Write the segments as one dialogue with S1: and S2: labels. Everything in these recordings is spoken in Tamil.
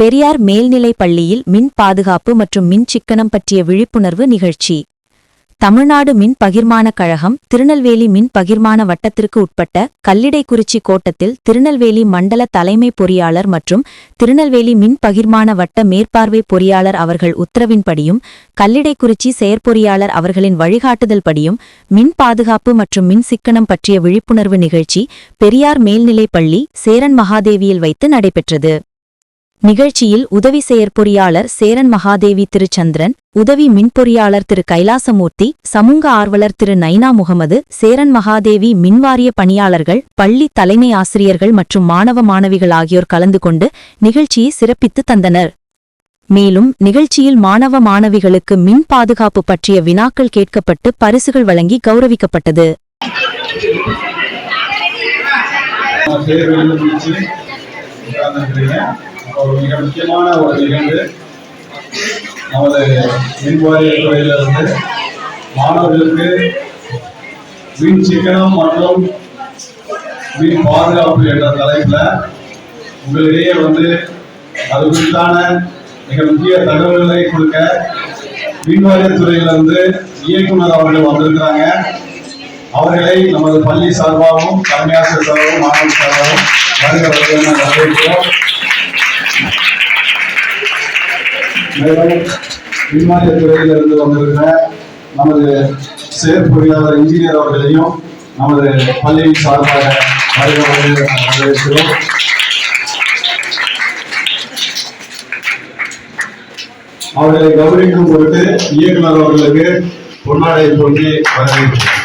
S1: பெரியார் மேல்நிலை பள்ளியில் மின் பாதுகாப்பு மற்றும் மின் சிக்கனம் பற்றிய விழிப்புணர்வு நிகழ்ச்சி தமிழ்நாடு மின் பகிர்மான கழகம் திருநெல்வேலி மின் பகிர்மான வட்டத்திற்கு உட்பட்ட கல்லிடைக்குறிச்சி கோட்டத்தில் திருநெல்வேலி மண்டல தலைமை பொறியாளர் மற்றும் திருநெல்வேலி மின் பகிர்மான வட்ட மேற்பார்வை பொறியாளர் அவர்கள் உத்தரவின்படியும் கல்லிடைக்குறிச்சி செயற்பொறியாளர் அவர்களின் வழிகாட்டுதல்படியும் மின் பாதுகாப்பு மற்றும் மின் சிக்கனம் பற்றிய விழிப்புணர்வு நிகழ்ச்சி பெரியார் மேல்நிலைப்பள்ளி சேரன் மகாதேவியில் வைத்து நடைபெற்றது நிகழ்ச்சியில் உதவி செயற்பொறியாளர் சேரன் மகாதேவி திரு சந்திரன் உதவி மின்பொறியாளர் திரு கைலாசமூர்த்தி சமூக ஆர்வலர் திரு நைனா முகமது சேரன் மகாதேவி மின்வாரிய பணியாளர்கள் பள்ளி தலைமை ஆசிரியர்கள் மற்றும் மாணவ மாணவிகள் ஆகியோர் கலந்து கொண்டு நிகழ்ச்சியை சிறப்பித்து தந்தனர் மேலும் நிகழ்ச்சியில் மாணவ மாணவிகளுக்கு மின் பாதுகாப்பு பற்றிய வினாக்கள் கேட்கப்பட்டு பரிசுகள் வழங்கி கௌரவிக்கப்பட்டது பேர் ஒரு மிக முக்கியமான ஒரு நிகழ்வு நமது மின்வாரிய துறையிலிருந்து மாணவர்களுக்கு மின் சிக்கனம் மற்றும் மின் பாதுகாப்பு என்ற தலைப்பில் உங்களிடையே வந்து அது குறித்தான மிக முக்கிய தகவல்களை கொடுக்க மின்வாரிய துறையிலிருந்து இயக்குனர் அவர்கள் வந்திருக்கிறாங்க அவர்களை நமது பள்ளி சார்பாகவும் தலைமையாசிரியர் சார்பாகவும் மாணவர் சார்பாகவும் வரவேற்கிறோம் மேலும் விமானிய இருந்து வந்திருக்கிற நமது செயற்பொறியாளர் இன்ஜினியர் அவர்களையும் நமது பள்ளி சார்பாக வரவேற்கிறோம் அவர்களை கௌரவிக்கும் பொருட்டு இயக்குனர் அவர்களுக்கு பொன்னாடை தோன்றி வரவேற்கிறோம்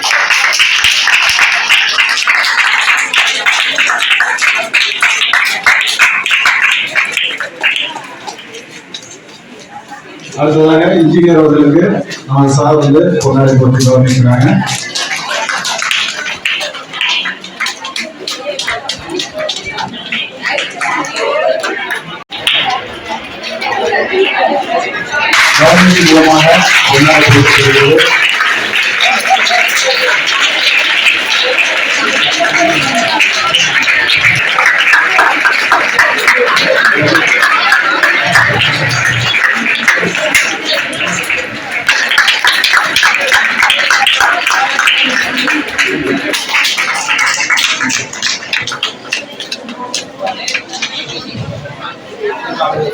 S2: அருளலாங்க இன்ஜினியர் அவர்களுக்கும் நான் சார்பாக поздравление சொல்றாங்க நான் எல்லாரும் எல்லாரும்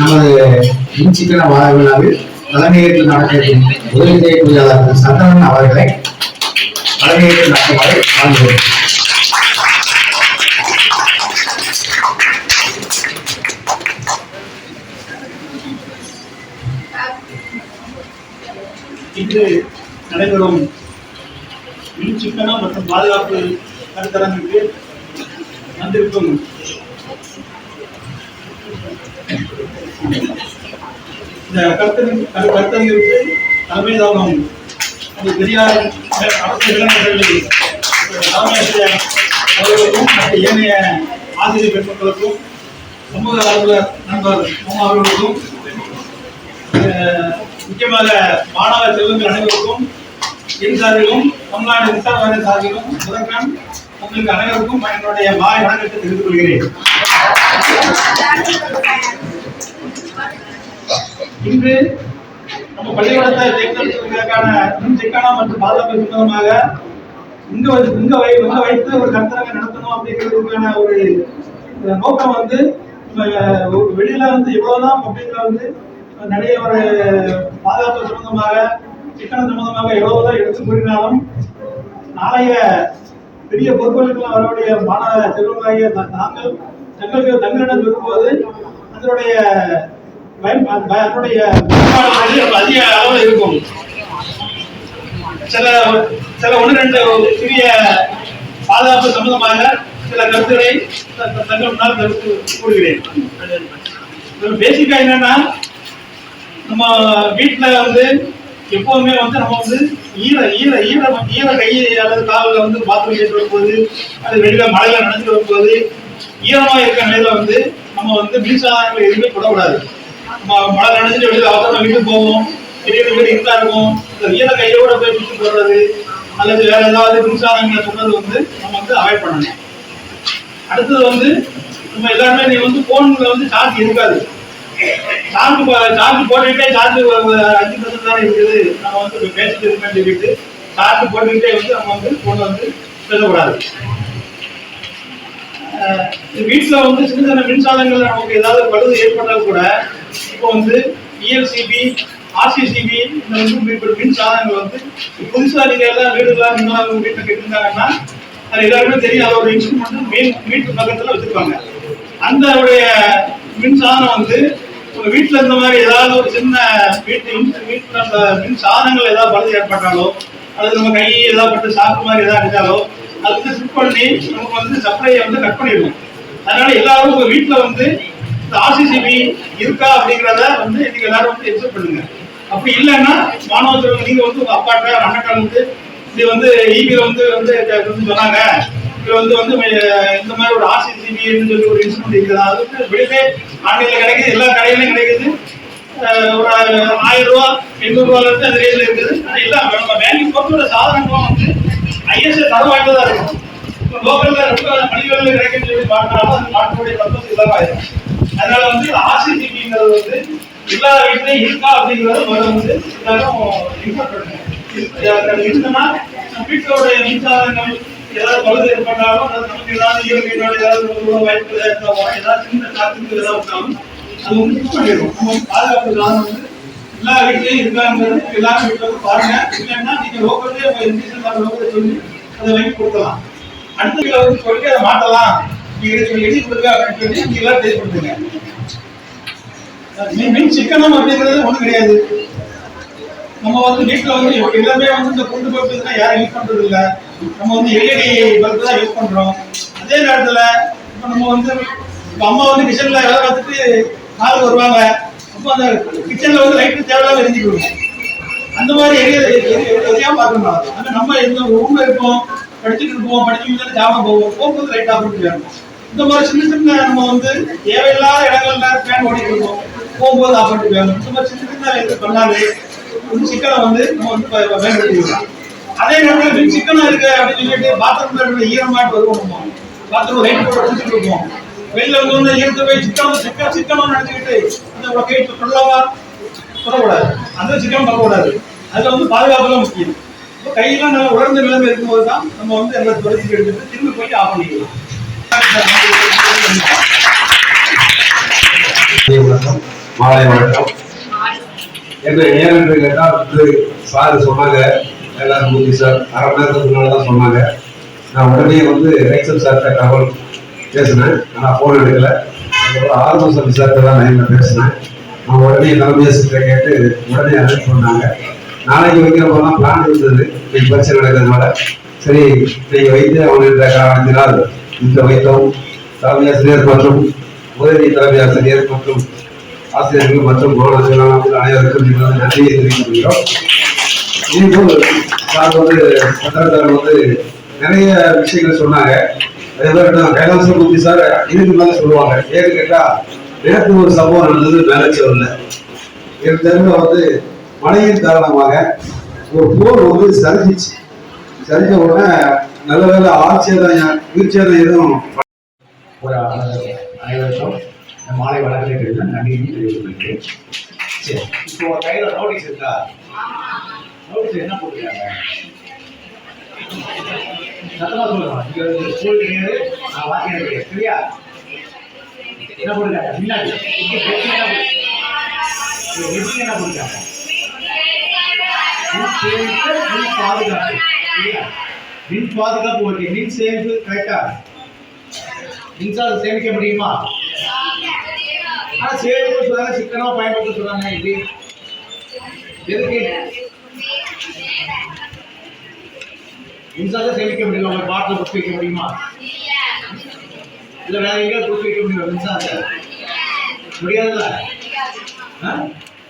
S2: நமது இன்சிக்கன வார விழாவில் தலைமையேற்று நடக்கும் உதவி செய்யக்கூடியவர் சந்திரன் அவர்களை தலைமையேற்று நடக்குமாறு வாழ்ந்தோம்
S3: இன்று நடைபெறும் மின் சிக்கனம் மற்றும் பாதுகாப்பு கருத்தரங்கிற்கு வந்திருக்கும் இந்த கருத்தரங்கு கருத்தரங்கிற்கு தலைமை தாங்கும் அது பெரியார் அரசு இளைஞர்களை ஏனைய ஆசிரியர் பெண்மக்களுக்கும் சமூக ஆர்வலர் நண்பர் மாமா அவர்களுக்கும் முக்கியமாக மாணவ செல்வங்கள் அனைவருக்கும் என் சார்பிலும் தமிழ்நாடு விசாரணை சார்பிலும் முதற்கண் உங்களுக்கு அனைவருக்கும் என்னுடைய வாய் வணக்கத்தை தெரிவித்துக் கொள்கிறேன் இன்று நம்ம பள்ளிக்கூடத்தை தேர்ந்தெடுப்பதற்கான செக்கானா மற்றும் பாதுகாப்பு சம்பந்தமாக இங்க வந்து இங்க வை இங்க வைத்து ஒரு கருத்தரங்கம் நடத்தணும் அப்படிங்கிறதுக்கான ஒரு நோக்கம் வந்து வெளியில வந்து எவ்வளவுதான் பப்ளிக்ல வந்து நிறைய ஒரு பாதுகாப்பு சம்பந்தமாக சிக்கனம் சம்பந்தமாக எவ்வளவுதான் எடுத்து கூறினாலும் நாளைய பெரிய பொறுப்புகளுக்கெல்லாம் வரக்கூடிய மாணவ செல்வமாகிய தாங்கள் தங்களுக்கு தங்களிடம் இருக்கும்போது அதனுடைய அதிக அளவு இருக்கும் சில சில ஒன்று ரெண்டு சிறிய பாதுகாப்பு சம்பந்தமாக சில கருத்துக்களை தங்கம்னால் கருத்து கூறுகிறேன் பேசிக்கா என்னன்னா நம்ம வீட்டில் வந்து எப்பவுமே வந்து நம்ம வந்து ஈர ஈர ஈர ஈர கை அல்லது காலில் வந்து பாத்ரூம் ஏற்று வரும்போது அது வெளியில மழையில் நனைஞ்சு வரும்போது ஈரமாக இருக்கிற நிலையில் வந்து நம்ம வந்து மின்சாதனங்கள் எதுவுமே போடக்கூடாது மழை நனைஞ்சிட்டு வெளியில் அவசரமா வீட்டுக்கு போவோம் திடீர்னு வீடு இருந்தா இருக்கும் இந்த வீட கையோட போய் பிடிச்சு போடுறது அல்லது வேற ஏதாவது மின்சாரங்களை சொன்னது வந்து நம்ம வந்து அவாய்ட் பண்ணணும் அடுத்தது வந்து நம்ம எல்லாருமே நீ வந்து போன்ல வந்து சார்ஜ் இருக்காது சார்ஜ் சார்ஜ் போட்டுக்கிட்டே சார்ஜ் அஞ்சு பர்சன்ட் தானே இருக்குது நம்ம வந்து பேசிட்டு இருக்கேன்னு சொல்லிட்டு சார்ஜ் போட்டுக்கிட்டே வந்து நம்ம வந்து போன் வந்து பேசக்கூடாது வீட்டில் வந்து சின்ன சின்ன மின்சாதங்கள் நமக்கு ஏதாவது பழுது ஏற்பட்டால் கூட இப்போ வந்து இஎல்சிபி e ஆர்சிசிபி இந்த வந்து மின்சாதனங்கள் வந்து புதுசாக நீங்கள் எல்லாம் வீடுலாம் மின்னாலும் வீட்டில் கட்டிருந்தாங்கன்னா அது எல்லாருமே தெரியும் அதோட இன்ஸ்ட்ருமெண்ட் மெயின் வீட்டு பக்கத்தில் வச்சுருப்பாங்க அந்த மின்சாதனம் வந்து உங்க வீட்டில் இருந்த மாதிரி ஏதாவது ஒரு சின்ன வீட்டு வீட்டுல மின் சாதனங்கள் ஏதாவது பழுது ஏற்பட்டாலோ அல்லது நம்ம கை ஏதாவது பட்டு சாப்பிட்ற மாதிரி ஏதாவது இருந்தாலோ அதுக்கு ஃபிட் பண்ணி நமக்கு வந்து சப்ளையை வந்து கட் பண்ணிடுவோம் அதனால எல்லாரும் உங்க வீட்டில் வந்து இந்த ஆர்சிசிபி இருக்கா அப்படிங்கிறத வந்து நீங்க எல்லாரும் வந்து எக்ஸப்ட் பண்ணுங்க அப்படி இல்லைன்னா மாணவர்கள் நீங்க வந்து உங்க அப்பாட்ட அண்ணக்கா வந்து இது வந்து ஈபியில e வந்து வந்து சொன்னாங்க இதுல வந்து வந்து இந்த மாதிரி ஒரு ஆர்சிசிபின்னு சொல்லி ஒரு இன்ஸ்ட்ருமெண்ட் இருக்குது அது வந்து வெளியே ஆன்லைன்ல கிடைக்குது எல்லா கடையிலையும் கிடைக்குது ஒரு ஆயிரம் ரூபா எண்ணூறு இருந்து அந்த ரேட்ல இருக்குது ஆனால் இல்லை நம்ம வேலைக்கு பொறுத்தவரை சாதனங்களும் வந்து ஐஎஸ்எல் தரமாட்டதா இருக்கும் இப்போ லோக்கல்ல ரொம்ப பள்ளிகளில் கிடைக்கும் சொல்லி மாட்டினாலும் அது மாற்றக்கூடிய பக்கம் இல்லாமல் அதனால வந்து ஆர்சிசிபிங்கிறது வந்து எல்லா வீட்லையும் இருக்கா அப்படிங்கிறது முதல்ல வந்து எல்லாரும் இம்பார்ட்டன்ட் இருந்தனா வீட்டோட மின்சாரங்கள் ஏதாவது பழுது ஏற்பட்டாலும் அதாவது நமக்கு ஏதாவது இயற்கையோட ஏதாவது வாய்ப்பு ஏதாவது சின்ன காத்துக்கு ஏதாவது அது வந்து மிஸ் பண்ணிடுவோம் நம்ம பாதுகாப்பு இல்லாமல் வந்து எல்லா வீட்லயும் இருக்காங்கிறது எல்லா வீட்டுல பாருங்க இல்லைன்னா நீங்க லோக்கல்லே லோக்கல்ல சொல்லி அதை வாங்கி கொடுக்கலாம் அடுத்த வந்து சொல்லி அதை மாட்டலாம் நீங்க சொல்லி எழுதி கொடுங்க அப்படின்னு சொல்லி நீங்க எல்லாம் டேஸ்ட் பண்ணுங்க மீன் சிக்கனம் அப்படிங்கிறது ஒன்றும் கிடையாது நம்ம வந்து வீட்டில் வந்து எல்லாமே வந்து இந்த குண்டு பல்புனா யாரும் யூஸ் பண்றது இல்லை நம்ம வந்து எல்இடி பல்பு e தான் யூஸ் பண்றோம் அதே நேரத்தில் இப்போ நம்ம வந்து அம்மா வந்து கிச்சனில் வேலை பார்த்துட்டு ஆள் வருவாங்க சும்மா அந்த கிச்சனில் வந்து லைட்டு தேவையில்லாம எரிஞ்சுக்கணும் அந்த மாதிரி எரிய எரியா பார்க்கணும் ஆனால் நம்ம எந்த ரூம்ல இருப்போம் படிச்சுட்டு இருப்போம் படிச்சுட்டு ஜாமம் போவோம் போகும்போது லைட் ஆஃப் பண்ணிட்டு இந்த மாதிரி சின்ன சின்ன நம்ம வந்து தேவையில்லாத இடங்கள்ல ஃபேன் ஓடிட்டு இருப்போம் போகும்போது ஆஃப் பண்ணிட்டு வேணும் இந்த மாதிரி சின்ன சின்ன எது பண்ணாலே ஒரு சிக்கலை வந்து நம்ம வந்து பயன்படுத்திக்கலாம் அதே நேரத்தில் சிக்கனா இருக்கு அப்படின்னு சொல்லிட்டு பாத்ரூம்ல ஈரமாட்டு வருவோம் நம்ம பாத்ரூம் லைட் போட்டு வச்சுட்டு இருப்போம் வெளியில வந்து இழுத்து போய் சிக்கனம் சிக்க சிக்கனம் நினைச்சுக்கிட்டு அந்த உலகை சொல்லவா சொல்லக்கூடாது அந்த சிக்கனம் பார்க்கக்கூடாது அதுல வந்து பாதுகாப்பு முக்கியம் இப்போ கையெல்லாம் நல்லா உலர்ந்த நிலைமை இருக்கும்போது தான் நம்ம வந்து எல்லா தொடர்ச்சி எடுத்துட்டு திரும்பி போய் ஆஃப் பண்ணிக்கலாம்
S4: மாலை வணக்கம் என்ன சொன்னாங்க எல்லாரும் மூர்த்தி சார் அரை மணி தான் சொன்னாங்க நான் உடனே வந்து ரைசன் சார்கிட்ட தகவல் பேசினேன் ஆனால் ஃபோன் எடுக்கல அதுக்கப்புறம் ஆரம்ப சார்கிட்ட தான் லைனில் பேசினேன் அவங்க உடனே தலைமை ஆசிரியரை கேட்டு உடனே அரெஸ்ட் பண்ணாங்க நாளைக்கு வைக்கிற போதெல்லாம் பிளான் இருந்தது இன்னைக்கு பரிசு நடக்கிறதுனால சரி நீங்கள் வைத்து அவனுடைய அஞ்சு நாள் இந்த வைத்தோம் தலைமை ஆசிரியர் மற்றும் உதவி தலைமை ஆசிரியர் மற்றும் ஆசிரியர்கள் மற்றும் கௌரவர்கள் அனைவருக்கும் நீங்கள் நன்றியை தெரிவிக்கிறோம் முடியும் இதேபோல் சார் வந்து சந்திரன் வந்து நிறைய விஷயங்கள் சொன்னாங்க அதே மாதிரி கைலாசம் குத்தி சார் இதுக்கு மேலே சொல்லுவாங்க ஏன்னு கேட்டால் நேற்று ஒரு சம்பவம் நடந்தது மேலச்சூரில் தெருவில் வந்து மழையின் காரணமாக ஒரு போர் வந்து சரிஞ்சிச்சு சரிஞ்ச உடனே நல்ல நல்ல ஆட்சியதான் வீழ்ச்சியதான் எதுவும் ஒரு அனைவருக்கும் மாலை வழக்கறிஞர்கள் நன்றி தெரிவித்துள்ளேன் சரி இப்போ கையில் நோட்டீஸ் இருக்கா நோட்டீஸ் என்ன போட்டுருக்காங்க நல்லா சொல்லணும் இங்க ஸ்கூல் நீங்க நான் வாக்கியம் இருக்கேன் சரியா என்ன போடுறாங்க பின்னாடி எப்படி என்ன போடுறாங்க மின் பாதுகாப்பு மின் பாதுகாப்பு ஓகே மின் சேமிப்பு கரெக்டா மின்சாரம் சேமிக்க முடியுமா ஆனா சேமிப்பு சொல்றாங்க சிக்கனமா பயன்படுத்த சொல்றாங்க எப்படி எதுக்கு இன்சார்ஜ் சேமிக்க முடியுமா உங்க பாட்டில் குடிச்சு வைக்க முடியுமா இல்லை வேற எங்கேயாவது குடிச்சு வைக்க முடியுமா மின்சார்ஜ முடியாதுல்ல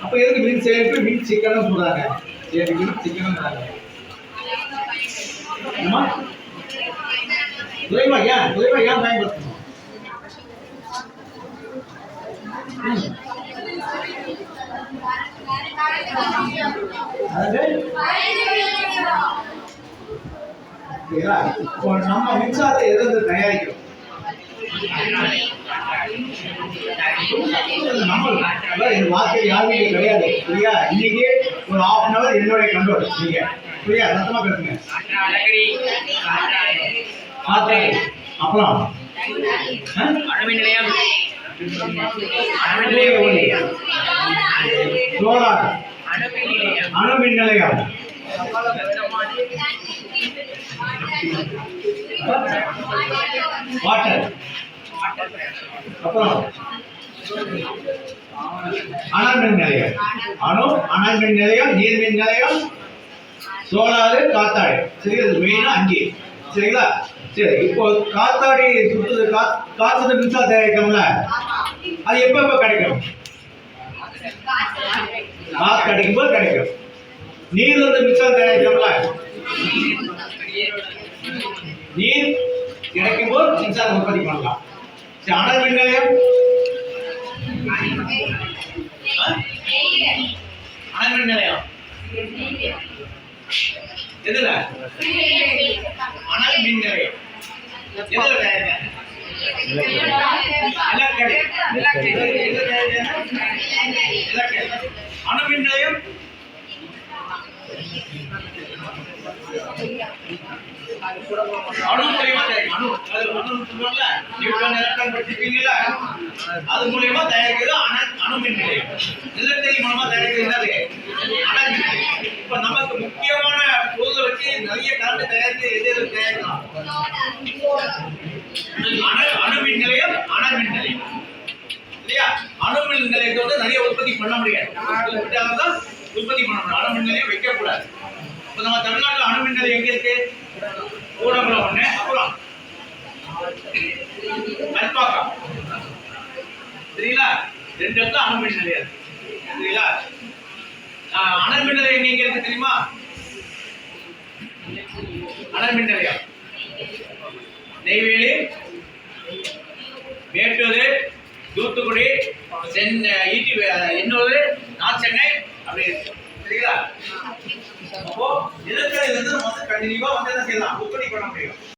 S4: அப்போ எதுக்கு மின் சேமிப்பு மின் சிக்கனம் சொல்கிறாங்க சேமிக்கணும் சிக்கனம்ங்கிறாங்க ஆமா குறைவா ஏன் குறைவா ஏன் பயன்படுத்தணும் ஓகேங்களா இப்போ நம்ம மின்சாரத்தை எதிர்த்து தயாரிக்கிறோம் வார்த்தை யாருமே கிடையாது சரியா இன்னைக்கு ஒரு ஹாஃப் அன் அவர் என்னுடைய கண்ட்ரோல் நீங்க சரியா சத்தமா பேசுங்க அப்புறம் அணுமின் நிலையம் அணுமின் நிலையம் சோலார் அணுமின் நிலையம் வாட்டர் அப்புறம் அனல்மின் நிலையம் அணு அனல்மின் நிலையம் நீர்மின் நிலையம் சோலாறு காத்தாடி சரிங்களா மெயினாக அங்கே சரிங்களா சரி இப்போ காத்தாடி சுற்றுது கா காற்று மின்சாரம் தயாரிக்கோம்ல அது எப்போ எப்போ கிடைக்கும் காற்று கிடைக்கும் போது கிடைக்கும் நீர் வந்து மின்சாரம் தயாரிக்கோம்ல நீர் கிடைக்கும் போது மின்சாரம் உற்பத்தி பண்ணலாம் சரி ஆனால் மின் நிலையம் ஆனால் மின் நிலையம் எதுல அனல் மின் நிலையம் நிலக்கடை நிலக்கடை நிலக்கடை அணு மூலியமா அணு அது ஒன்று சொன்னோம்ல நியூட்டன் எலக்ட்ரான் படிச்சிருக்கீங்கல்ல அது மூலியமா தயாரிக்கிறது அணு அணு மின் நிலையம் எலக்ட்ரிக் மூலமா தயாரிக்கிறது என்னது அணு மின் நிலையம் இப்ப நமக்கு முக்கியமான பொருளை வச்சு நிறைய கரண்ட் தயாரித்து எது எது தயாரிக்கலாம் அணு அணு மின் நிலையம் அணு மின் நிலையம் இல்லையா அணு மின் நிலையத்தை வந்து நிறைய உற்பத்தி பண்ண முடியாது தான் உற்பத்தி பண்ண முடியும் அணு மின் நிலையம் வைக்கக்கூடாது இப்ப நம்ம தமிழ்நாட்டில் அணு மின் நிலையம் எங்க இருக்கு ஊடகம் ஒண்ணு அப்புறம் அல்பாக்கா சரிங்களா ரெண்டு இடத்துல அணுமின் நிலையம் இருக்கு சரிங்களா அனல்மின் நிலையம் நீங்க இருக்கு தெரியுமா அனல்மின் நிலையம் நெய்வேலி மேட்டூர் தூத்துக்குடி சென்னை ஈட்டி இன்னொரு நார்த் சென்னை அப்படி சரிங்களா அப்போ நிலக்கடை வந்து நம்ம வந்து கண்டினியூவா வந்து என்ன செய்யலாம் உற்பத்தி பண்ண முடியும்